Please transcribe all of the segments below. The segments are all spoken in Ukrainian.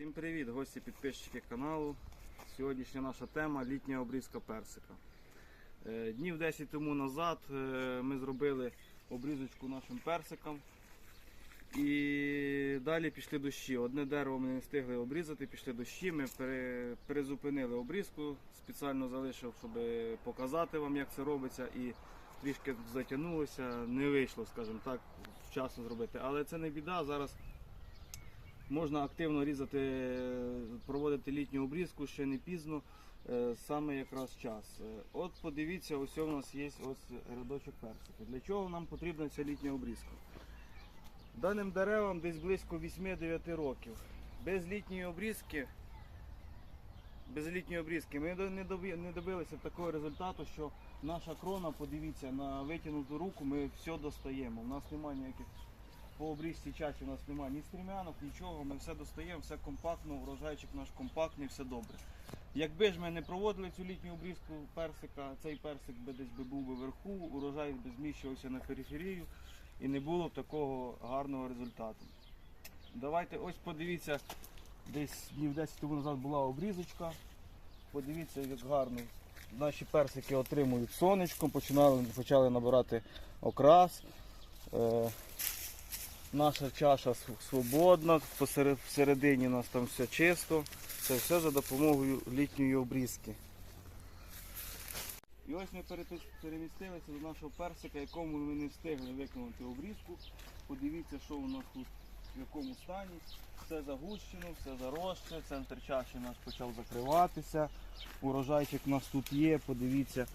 Всім привіт, гості підписчики каналу. Сьогоднішня наша тема літня обрізка персика. Е, Днів 10 тому назад е, ми зробили обрізочку нашим персикам. І далі пішли дощі. Одне дерево ми не встигли обрізати, пішли дощі. Ми пере- перезупинили обрізку, спеціально залишив, щоб показати вам, як це робиться. І трішки затягнулося, не вийшло, скажімо так, вчасно зробити. Але це не біда. Зараз Можна активно різати, е, проводити літню обрізку, ще не пізно, е, саме якраз час. Е, От подивіться, ось у нас є ось рядочок персика. Для чого нам потрібна ця літня обрізка? Даним деревам десь близько 8-9 років. Без літньої обрізки, без літньої обрізки ми не добилися такого результату, що наша крона, подивіться, на витягнуту руку ми все достаємо. У нас немає ніяких по обрізці часі у нас немає ні стрімянок, нічого, ми все достаємо, все компактно, урожайчик наш компактний, все добре. Якби ж ми не проводили цю літню обрізку персика, цей персик би десь би був би вверху, урожай би зміщувався на периферію і не було б такого гарного результату. Давайте ось подивіться, десь днів 10 тому назад була обрізочка. Подивіться, як гарно наші персики отримують сонечко, починали, почали набирати окрас. Е, Наша чаша свободна, всередині у нас там все чисто. Це все за допомогою літньої обрізки. І ось ми перемістилися до нашого персика, якому ми не встигли виконати обрізку. Подивіться, що у нас тут в якому стані. Все загущено, все заросше, центр чаші наш почав закриватися. Урожайчик у нас тут є, подивіться,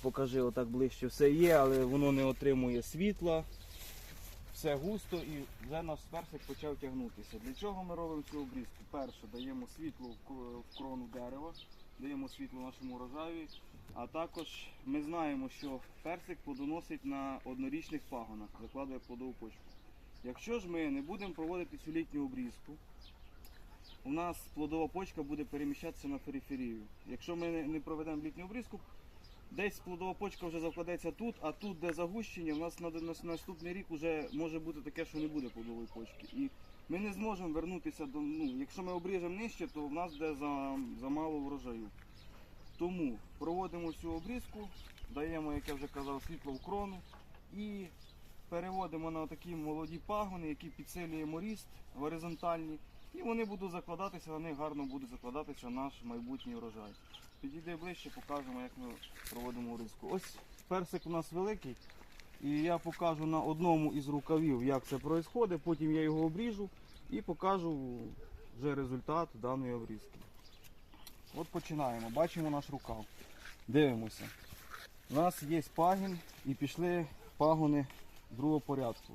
покажи отак ближче. Все є, але воно не отримує світла все густо і вже наш персик почав тягнутися. Для чого ми робимо цю обрізку? Перше, даємо світло в крону дерева, даємо світло нашому урожаю. А також ми знаємо, що персик плодоносить на однорічних пагонах, закладує плодову почву. Якщо ж ми не будемо проводити цю літню обрізку, у нас плодова почка буде переміщатися на периферію. Якщо ми не проведемо літню обрізку, Десь плодова почка вже закладеться тут, а тут, де загущення, у нас на, на наступний рік вже може бути таке, що не буде плодової почки. І ми не зможемо вернутися до. Ну, якщо ми обріжемо нижче, то в нас буде за, замало врожаю. Тому проводимо всю обрізку, даємо, як я вже казав, світло в крону і переводимо на такі молоді пагони, які підсилюємо ріст горизонтальні. І вони будуть закладатися, них гарно буде закладатися наш майбутній врожай. Підійди ближче, покажемо, як ми проводимо різку. Ось персик у нас великий. І я покажу на одному із рукавів, як це відбувається. Потім я його обріжу і покажу вже результат даної обрізки. От починаємо. Бачимо наш рукав. Дивимося. У нас є пагін і пішли пагони другого порядку.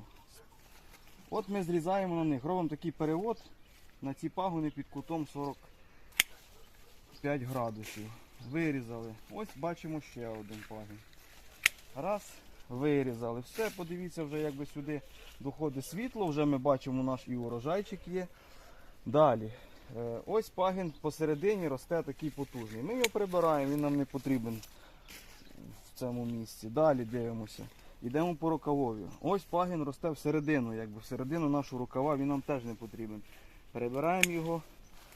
От ми зрізаємо на них, робимо такий перевод на ці пагони під кутом 40 5 градусів. Вирізали. Ось бачимо ще один пагін. Раз, вирізали. Все, подивіться, вже якби сюди доходить світло, вже ми бачимо наш і урожайчик є. Далі. Е, Ось пагін посередині росте такий потужний. Ми його прибираємо, він нам не потрібен в цьому місці. Далі дивимося. Йдемо по рукавові. Ось пагін росте всередину, якби всередину нашого рукава він нам теж не потрібен. Перебираємо його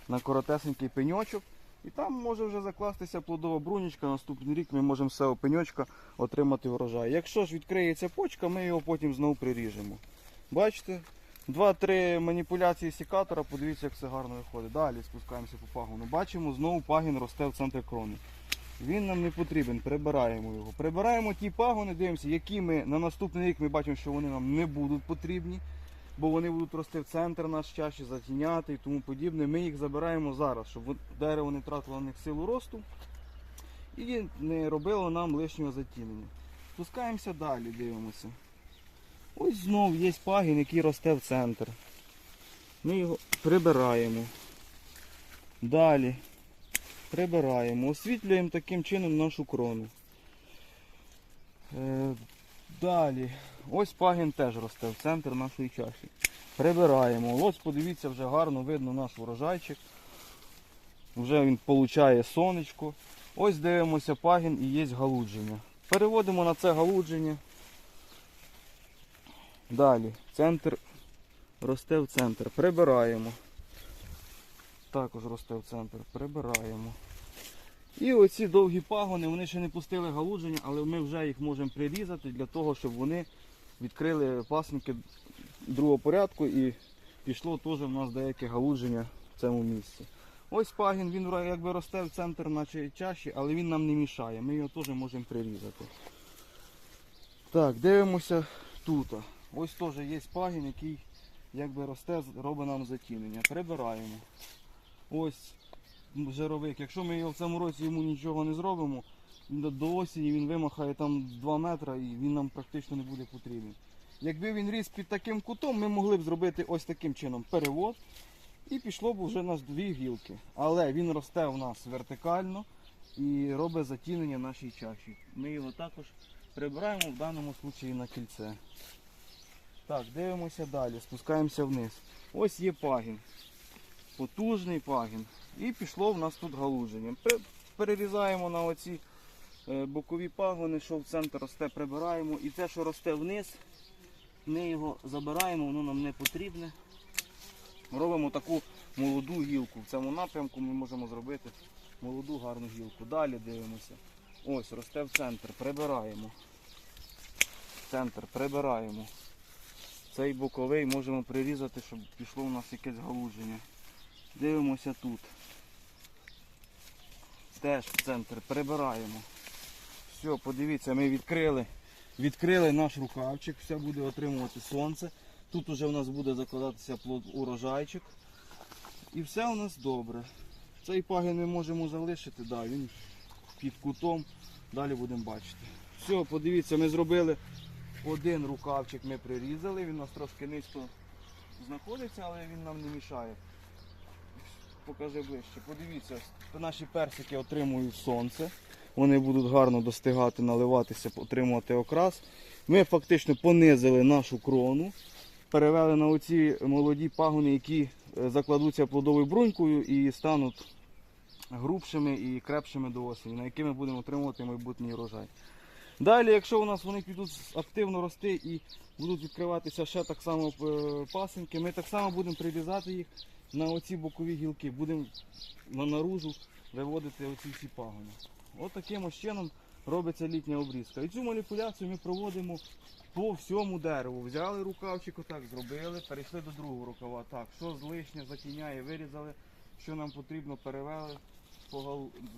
на коротесенький пеньочок. І там може вже закластися плодова брунічка. Наступний рік ми можемо з цього пеньочка отримати врожай. Якщо ж відкриється почка, ми його потім знову приріжемо. Бачите? Два-три маніпуляції сікатора, подивіться, як все гарно виходить. Далі спускаємося по пагону. Бачимо, знову пагін росте в центрі крони. Він нам не потрібен, прибираємо його. Прибираємо ті пагони, дивимося, які ми на наступний рік ми бачимо, що вони нам не будуть потрібні бо вони будуть рости в центр наш чаще, затіняти і тому подібне. Ми їх забираємо зараз, щоб дерево не тратило на них силу росту і не робило нам лишнього затінення. Спускаємося далі, дивимося. Ось знов є пагін, який росте в центр. Ми його прибираємо. Далі прибираємо, освітлюємо таким чином нашу крону. Е, Далі. Ось пагін теж росте в центр нашої чаші. Прибираємо. Ось подивіться, вже гарно видно наш урожайчик. Вже він получає сонечко. Ось дивимося пагін і є галудження. Переводимо на це галудження. Далі. Центр росте в центр. Прибираємо. також росте в центр. Прибираємо. І оці довгі пагони, вони ще не пустили галудження, але ми вже їх можемо прирізати для того, щоб вони відкрили пасинки другого порядку і пішло теж в нас деяке галудження в цьому місці. Ось пагін, він якби росте в центр, наче чаші, але він нам не мішає. Ми його теж можемо прирізати. Так, дивимося тут. Ось теж є пагін, який якби росте, робить нам затінення. Прибираємо. Ось жировик. Якщо ми його в цьому році йому нічого не зробимо, до- осені він вимахає там 2 метри і він нам практично не буде потрібен. Якби він ріс під таким кутом, ми могли б зробити ось таким чином перевод і пішло б вже нас дві гілки. Але він росте у нас вертикально і робить затінення нашій чаші. Ми його також прибираємо в даному випадку на кільце. Так, дивимося далі, спускаємося вниз. Ось є пагін. Потужний пагін. І пішло в нас тут галудження. Перерізаємо на оці бокові пагони, що в центр росте, прибираємо. І те, що росте вниз, ми його забираємо, воно нам не потрібне. Робимо таку молоду гілку. В цьому напрямку ми можемо зробити молоду гарну гілку. Далі дивимося. Ось, росте в центр, прибираємо. Центр прибираємо. Цей боковий можемо прирізати, щоб пішло у нас якесь галудження. Дивимося тут. Теж в центр прибираємо. Все, подивіться, ми відкрили. Відкрили наш рукавчик, все буде отримувати сонце. Тут уже у нас буде закладатися плод урожайчик. І все у нас добре. Цей пагін ми можемо залишити, да, він під кутом. Далі будемо бачити. Все, подивіться, ми зробили один рукавчик, ми прирізали, він у нас трошки низько знаходиться, але він нам не мішає. Покажи ближче. Подивіться, наші персики отримують сонце. Вони будуть гарно достигати, наливатися, отримувати окрас. Ми фактично понизили нашу крону, перевели на оці молоді пагони, які е, закладуться плодовою брунькою і стануть грубшими і крепшими до осені, на які ми будемо отримувати майбутній урожай. Далі, якщо у нас вони підуть активно рости і будуть відкриватися ще так само е, пасинки, ми так само будемо прирізати їх на оці бокові гілки, будемо на наружу виводити оці всі пагони. От таким ось чином робиться літня обрізка. І цю маніпуляцію ми проводимо по всьому дереву. Взяли рукавчик, отак зробили, перейшли до другого рукава. Так, що з лишнє затіняє, вирізали, що нам потрібно, перевели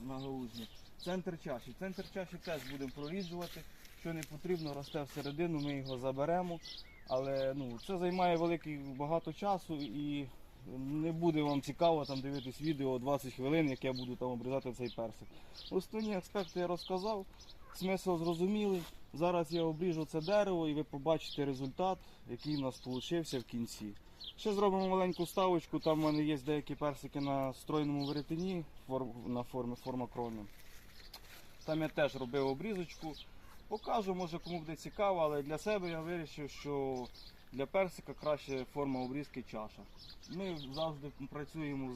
на галузні. Центр чаші. Центр чаші теж будемо проріджувати. Що не потрібно, росте всередину, ми його заберемо. Але ну, це займає великий багато часу і не буде вам цікаво там дивитись відео 20 хвилин, як я буду там обрізати цей персик. Основні аспекти я розказав, смисл зрозумілий. Зараз я обріжу це дерево і ви побачите результат, який у нас вийшов в кінці. Ще зробимо маленьку ставочку, там в мене є деякі персики на стройному веретені на формі форма крони. Там я теж робив обрізочку. Покажу, може кому буде цікаво, але для себе я вирішив, що для персика краще форма обрізки чаша. Ми завжди працюємо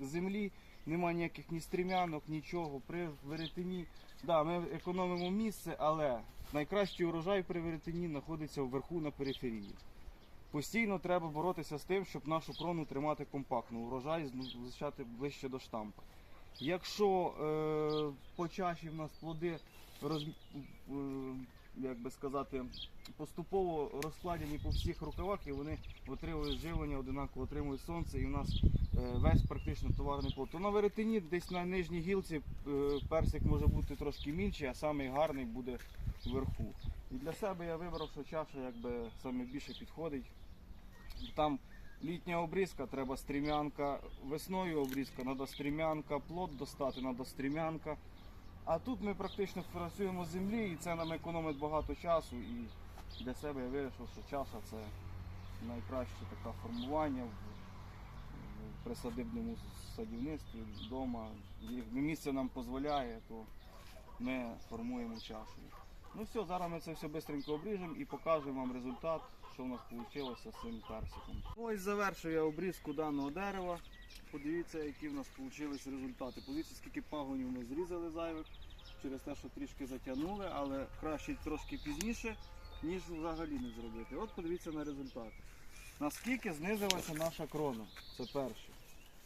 з, землі, немає ніяких ні стрімянок, нічого. При веретені, да, ми економимо місце, але найкращий урожай при веретені знаходиться вверху на периферії. Постійно треба боротися з тим, щоб нашу крону тримати компактно, урожай залишати ближче до штампа. Якщо е, по чаші в нас плоди роз, е, як би сказати, поступово розкладені по всіх рукавах і вони отримують живлення, одинаково отримують сонце і у нас е, весь практично товарний плод. То на веретені десь на нижній гілці е, персик може бути трошки менший, а самий гарний буде вверху. І для себе я вибрав, що чаша якби саме більше підходить. Там літня обрізка, треба стрімянка, весною обрізка, треба стрімянка, плод достати, треба стрімянка. А тут ми практично працюємо з землі і це нам економить багато часу. І для себе я вирішив, що чаша це найкраще таке формування в, присадибному садівництві вдома. Як місце нам дозволяє, то ми формуємо чашу. Ну все, зараз ми це все швидко обріжемо і покажемо вам результат, що в нас вийшло з цим персиком. Ось завершую я обрізку даного дерева. Подивіться, які в нас вийшли результати. Подивіться, скільки пагонів ми зрізали зайвих через те, що трішки затягнули, але краще трошки пізніше, ніж взагалі не зробити. От подивіться на результати. Наскільки знизилася наша крона. Це перше.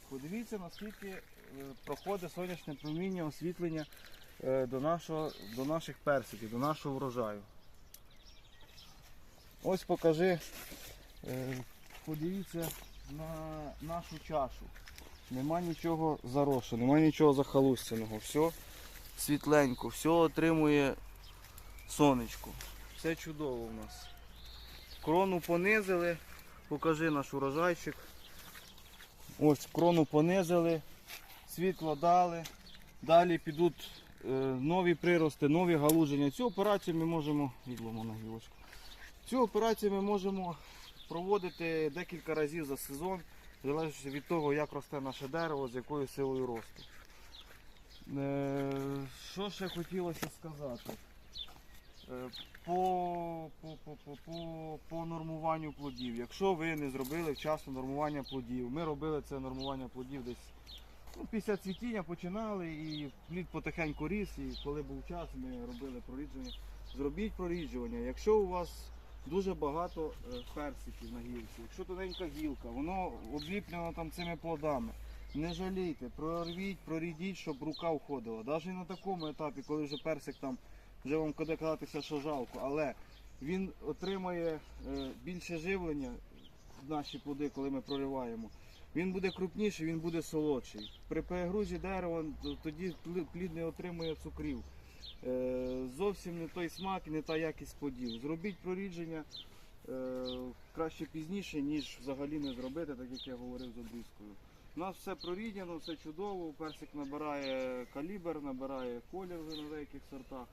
Подивіться, наскільки е, проходить сонячне проміння освітлення е, до, нашого, до наших персиків, до нашого врожаю. Ось покажи, е, подивіться на нашу чашу. Нема нічого заросшого, нема нічого захалустяного. Все світленько, все отримує сонечко. Все чудово у нас. Крону понизили, покажи наш урожайчик. Ось крону понизили, світло дали. Далі підуть е, нові прирости, нові галуження. Цю операцію ми можемо відломана гілочка. Цю операцію ми можемо проводити декілька разів за сезон, залежно від того, як росте наше дерево, з якою силою росту. Е, Що ще хотілося сказати? Е, По, по, по, по, по, нормуванню плодів. Якщо ви не зробили вчасно нормування плодів, ми робили це нормування плодів десь ну, після цвітіння починали і плід потихеньку ріс, і коли був час, ми робили прорідження. Зробіть проріджування. Якщо у вас дуже багато е, персиків на гілці, якщо тоненька гілка, воно обліплено там цими плодами. Не жалійте, прорвіть, прорідіть, щоб рука входила. Навіть на такому етапі, коли вже персик там, вже вам буде казатися, що жалко, але він отримає е, більше живлення, наші плоди, коли ми прориваємо. Він буде крупніший, він буде солодший. При перегрузі дерева тоді плід не отримує цукрів. Е, Зовсім не той смак і не та якість плодів. Зробіть прорідження е, краще пізніше, ніж взагалі не зробити, так як я говорив з обрізкою. У нас все прорідняно, все чудово, персик набирає калібр, набирає колір вже на деяких сортах.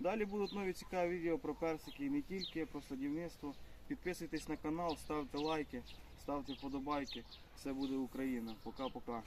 Далі будуть нові цікаві відео про персики і не тільки, про садівництво. Підписуйтесь на канал, ставте лайки, ставте вподобайки. Все буде Україна. Пока-пока.